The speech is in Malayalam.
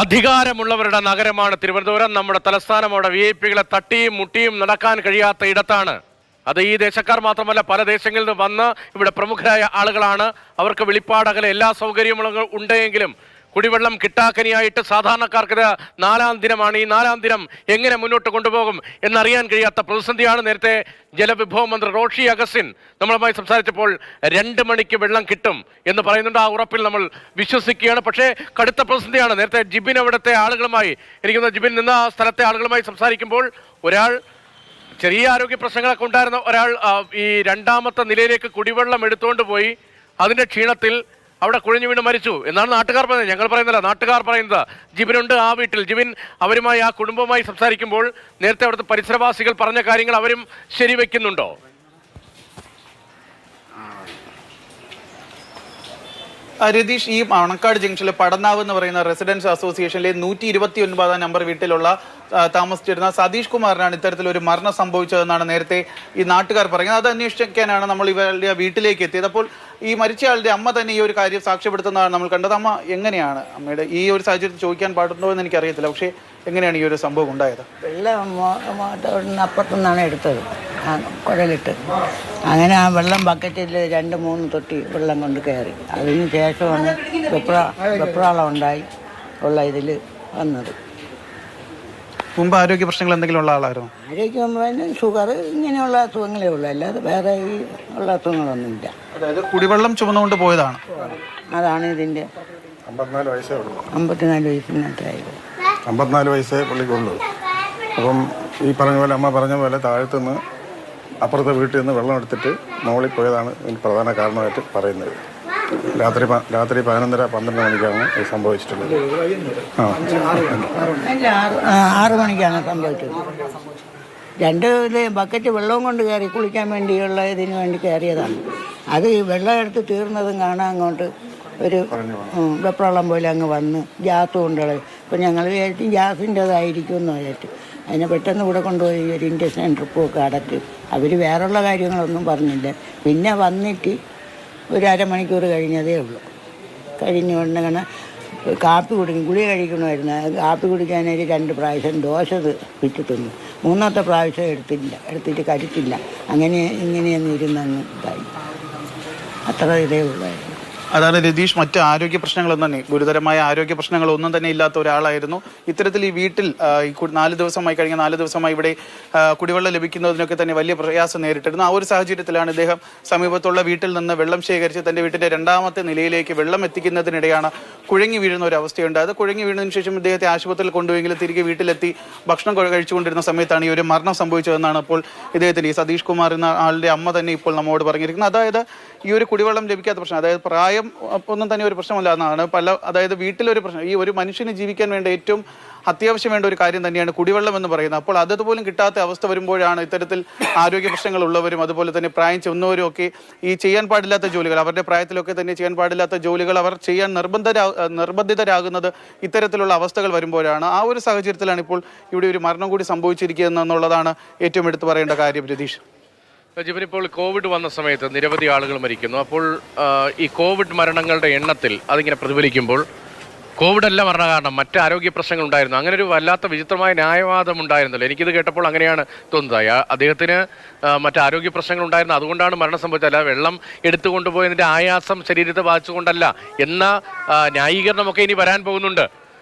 അധികാരമുള്ളവരുടെ നഗരമാണ് തിരുവനന്തപുരം. നമ്മുടെ തലസ്ഥാനം അവിടെ വി ഐ പികളെ തട്ടിയും മുട്ടിയും നടക്കാൻ കഴിയാത്ത ഇടത്താണ്. അത് ഈ ദേശക്കാർ മാത്രമല്ല പല ദേശങ്ങളിൽ നിന്ന് വന്ന് ഇവിടെ പ്രമുഖരായ ആളുകളാണ്. അവർക്ക് വെളിപ്പാടകലെ എല്ലാ സൗകര്യങ്ങളും ഉണ്ടെങ്കിലും കുടിവെള്ളം കിട്ടാക്കനിയായിട്ട് സാധാരണക്കാർക്ക് നാലാം ദിനമാണ്. ഈ നാലാം ദിനം എങ്ങനെ മുന്നോട്ട് കൊണ്ടുപോകും എന്നറിയാൻ കഴിയാത്ത പ്രതിസന്ധിയാണ് നേരത്തെ ജലവിഭവ മന്ത്രി റോഷി അഗസ്റ്റിൻ നമ്മളുമായി സംസാരിച്ചപ്പോൾ രണ്ട് മണിക്ക് വെള്ളം കിട്ടും എന്ന് പറയുന്നുണ്ട്. ആ ഉറപ്പിൽ നമ്മൾ വിശ്വസിക്കുകയാണ്. പക്ഷേ കടുത്ത പ്രതിസന്ധിയാണ്. നേരത്തെ ജിബിൻ അവിടുത്തെ ആളുകളുമായി എനിക്ക് ജിബിൻ നിന്ന ആ സ്ഥലത്തെ ആളുകളുമായി സംസാരിക്കുമ്പോൾ ഒരാൾ ചെറിയ ആരോഗ്യ പ്രശ്നങ്ങളൊക്കെ ഉണ്ടായിരുന്ന ഒരാൾ ഈ രണ്ടാമത്തെ നിലയിലേക്ക് കുടിവെള്ളം എടുത്തുകൊണ്ട് പോയി. അതിന്റെ ക്ഷീണത്തിൽ അവിടെ കുഴഞ്ഞു വീണ് മരിച്ചു. എന്നാണ് നാട്ടുകാർ പറയുന്നത്. ഞങ്ങൾ പറയുന്നില്ല. നാട്ടുകാർ പറയുന്നത് ജിബിനുണ്ട് ആ വീട്ടിൽ. ജിബിൻ അവരുമായി ആ കുടുംബവുമായി സംസാരിക്കുമ്പോൾ നേരത്തെ അവിടുത്തെ പരിസരവാസികൾ പറഞ്ഞ കാര്യങ്ങൾ അവരും ശരിവെക്കുന്നുണ്ടോ? രതീഷ് ഈ മണക്കാട് ജംഗ്ഷനിൽ പടനാവ് എന്ന് പറയുന്ന റെസിഡൻസ് അസോസിയേഷനിലെ നൂറ്റി ഇരുപത്തി ഒൻപതാം നമ്പർ വീട്ടിലുള്ള താമസിച്ചിരുന്ന സതീഷ് കുമാറിനാണ് ഇത്തരത്തിലൊരു മരണം സംഭവിച്ചതെന്നാണ് നേരത്തെ ഈ നാട്ടുകാർ പറയുന്നത്. അത് അന്വേഷിക്കാനാണ് നമ്മൾ ഇവരുടെ വീട്ടിലേക്ക് എത്തിയത്. അപ്പോൾ ഈ മരിച്ചയാളുടെ അമ്മ തന്നെ ഈ ഒരു കാര്യം സാക്ഷ്യപ്പെടുത്തുന്നതാണ് നമ്മൾ കണ്ടത്. അമ്മ എങ്ങനെയാണ് അമ്മയുടെ ഈ ഒരു സാഹചര്യത്തിൽ ചോദിക്കാൻ പാടുണ്ടോ എന്ന് എനിക്കറിയത്തില്ല. പക്ഷേ എങ്ങനെയാണ് ഈ ഒരു സംഭവം ഉണ്ടായത്? വെള്ളം അപ്പുറത്തുനിന്നാണ് എടുത്തത്. കുഴലിട്ട്. അങ്ങനെ ആ വെള്ളം ബക്കറ്റിൽ രണ്ട് മൂന്ന് തൊട്ടി വെള്ളം കൊണ്ട് കയറി. അതിന് ശേഷമാണ് വെപ്ര വെപ്രാളം ഉണ്ടായി ഉള്ള ഇതിൽ വന്നത്. മുമ്പ് ആരോഗ്യ പ്രശ്നങ്ങൾ എന്തെങ്കിലും ഉള്ള ആളായിരുന്നു? ആരോഗ്യം ഷുഗർ ഇങ്ങനെയുള്ള അസുഖങ്ങളേ ഉള്ളൂ. അല്ലാതെ വേറെ ഈ ഉള്ള അസുഖങ്ങളൊന്നുമില്ല. അതായത് കുടിവെള്ളം ചുമന്നുകൊണ്ട് പോയതാണ്. അതാണ് ഇതിന്റെ അമ്പത്തിനാല് വയസ്സേ ഉള്ളൂ. അമ്പത്തിനാല് വയസ്സിനകത്തായത് അമ്പത്തിനാല് വയസ്സേ പുള്ളിക്കുള്ളൂ. അപ്പം ഈ പറഞ്ഞ പോലെ അമ്മ പറഞ്ഞ പോലെ താഴത്തുനിന്ന് അപ്പുറത്തെ വീട്ടിൽ നിന്ന് വെള്ളം എടുത്തിട്ട് മുകളിൽ പോയതാണ് ഇതിന് പ്രധാന കാരണമായിട്ട് പറയുന്നത്. രാത്രി രാത്രി പതിനൊന്നര പന്ത്രണ്ട് മണിക്കാണ് ഇത് സംഭവിച്ചിട്ടുള്ളത്. ആ. അല്ല ആറ് ആ, ആറ് മണിക്കാണ് സംഭവിച്ചത്. രണ്ട് ഇത് ബക്കറ്റ് വെള്ളവും കൊണ്ട് കയറി കുളിക്കാൻ വേണ്ടിയുള്ള ഇതിന് വേണ്ടി കയറിയതാണ്. അത് ഈ വെള്ളം എടുത്ത് തീർന്നതും കാണാൻ അങ്ങോട്ട് ഒരു ഉം, വെപ്രാളം പോലെ അങ്ങ് വന്ന് ഗ്യാസ് കൊണ്ടുള്ളത് ഇപ്പം ഞങ്ങൾ വിചാരിച്ചു ഗ്യാസിന്റെതായിരിക്കും എന്ന് വിചാരിച്ചു. അതിനെ പെട്ടെന്ന് ഇവിടെ കൊണ്ടുപോയി ഒരു ഇൻഡക്ഷൻ ട്രിപ്പും ഒക്കെ അടച്ച്. അവർ വേറെയുള്ള കാര്യങ്ങളൊന്നും പറഞ്ഞില്ല. പിന്നെ വന്നിട്ട് ഒരു അരമണിക്കൂർ കഴിഞ്ഞതേ ഉള്ളൂ. കഴിഞ്ഞ ഉടനെ കാപ്പി കുടിക്കും. ഗുളിക കഴിക്കണമായിരുന്നു. കാപ്പി കുടിക്കാനായിട്ട് രണ്ട് പ്രാവശ്യം ദോശ വിറ്റ് തിന്നു മൂന്നാമത്തെ പ്രാവശ്യം എടുത്തില്ല. എടുത്തിട്ട് കഴിച്ചില്ല. അങ്ങനെ ഇങ്ങനെയൊന്നും ഇരുന്നങ്ങ് ഇതായി. അത്ര ഇതേ ഉള്ളായിരുന്നു. അതാണ് രതീഷ് മറ്റ് ആരോഗ്യ പ്രശ്നങ്ങളൊന്നും തന്നെ ഗുരുതരമായ ആരോഗ്യ പ്രശ്നങ്ങളൊന്നും തന്നെ ഇല്ലാത്ത ഒരാളായിരുന്നു. ഇത്തരത്തിൽ ഈ വീട്ടിൽ നാല് ദിവസമായി കഴിഞ്ഞ നാല് ദിവസമായി ഇവിടെ കുടിവെള്ളം ലഭിക്കുന്നതിനൊക്കെ തന്നെ വലിയ പ്രയാസം നേരിട്ടിരുന്നു. ആ ഒരു സാഹചര്യത്തിലാണ് ഇദ്ദേഹം സമീപത്തുള്ള വീട്ടിൽ നിന്ന് വെള്ളം ശേഖരിച്ച് തന്റെ വീട്ടിന്റെ രണ്ടാമത്തെ നിലയിലേക്ക് വെള്ളം എത്തിക്കുന്നതിനിടെയാണ് കുഴങ്ങി വീഴുന്ന ഒരു അവസ്ഥയുണ്ടായത്. കുഴങ്ങി വീഴുന്നതിന് ശേഷം ഇദ്ദേഹത്തെ ആശുപത്രിയിൽ കൊണ്ടുപോയെങ്കിലും തിരികെ വീട്ടിലെത്തി ഭക്ഷണം കഴിച്ചുകൊണ്ടിരുന്ന സമയത്താണ് ഈ ഒരു മരണം സംഭവിച്ചതെന്നാണ് ഇപ്പോൾ ഇദ്ദേഹത്തിന് ഈ സതീഷ് കുമാർ എന്ന ആളുടെ അമ്മ തന്നെ ഇപ്പോൾ നമ്മോട് പറഞ്ഞിരിക്കുന്നത്. അതായത് ഈ ഒരു കുടിവെള്ളം ലഭിക്കാത്ത പ്രശ്നം അതായത് പ്രായം ഒന്നും തന്നെ ഒരു പ്രശ്നമല്ല എന്നാണ്. പല അതായത് വീട്ടിലൊരു പ്രശ്നം ഈ ഒരു മനുഷ്യന് ജീവിക്കാൻ വേണ്ട ഏറ്റവും അത്യാവശ്യം വേണ്ട ഒരു കാര്യം തന്നെയാണ് കുടിവെള്ളം എന്ന് പറയുന്നത്. അപ്പോൾ അതുപോലും കിട്ടാത്ത അവസ്ഥ വരുമ്പോഴാണ് ഇത്തരത്തിൽ ആരോഗ്യ പ്രശ്നങ്ങൾ ഉള്ളവരും അതുപോലെ തന്നെ പ്രായം ചെന്നവരും ഒക്കെ ഈ ചെയ്യാൻ പാടില്ലാത്ത ജോലികൾ അവരുടെ പ്രായത്തിലൊക്കെ തന്നെ ചെയ്യാൻ പാടില്ലാത്ത ജോലികൾ അവർ ചെയ്യാൻ നിർബന്ധരാ നിർബന്ധിതരാകുന്നത് ഇത്തരത്തിലുള്ള അവസ്ഥകൾ വരുമ്പോഴാണ്. ആ ഒരു സാഹചര്യത്തിലാണ് ഇപ്പോൾ ഇവിടെ ഒരു മരണം കൂടി സംഭവിച്ചിരിക്കുന്നത് എന്നുള്ളതാണ് ഏറ്റവും എടുത്തു പറയേണ്ട കാര്യം രതീഷ്. ജിബിൻ ഇപ്പോൾ കോവിഡ് വന്ന സമയത്ത് നിരവധി ആളുകൾ മരിക്കുന്നു. അപ്പോൾ ഈ കോവിഡ് മരണങ്ങളുടെ എണ്ണത്തിൽ അതിങ്ങനെ പ്രതിഫലിക്കുമ്പോൾ കോവിഡ് അല്ല മരണ കാരണം മറ്റ് ആരോഗ്യ പ്രശ്നങ്ങൾ ഉണ്ടായിരുന്നു. അങ്ങനെ ഒരു വല്ലാത്ത വിചിത്രമായ ന്യായവാദം ഉണ്ടായിരുന്നല്ലോ. എനിക്കിത് കേട്ടപ്പോൾ അങ്ങനെയാണ് തോന്നുന്നത്. അദ്ദേഹത്തിന് മറ്റ് ആരോഗ്യ പ്രശ്നങ്ങൾ ഉണ്ടായിരുന്നു. അതുകൊണ്ടാണ് മരണം സംഭവിച്ചത്. അല്ല വെള്ളം എടുത്തു കൊണ്ടുപോയതിന്റെ ആയാസം ശരീരത്തെ ബാധിച്ചുകൊണ്ടല്ല എന്ന ന്യായീകരണമൊക്കെ ഇനി വരാൻ പോകുന്നുണ്ട്.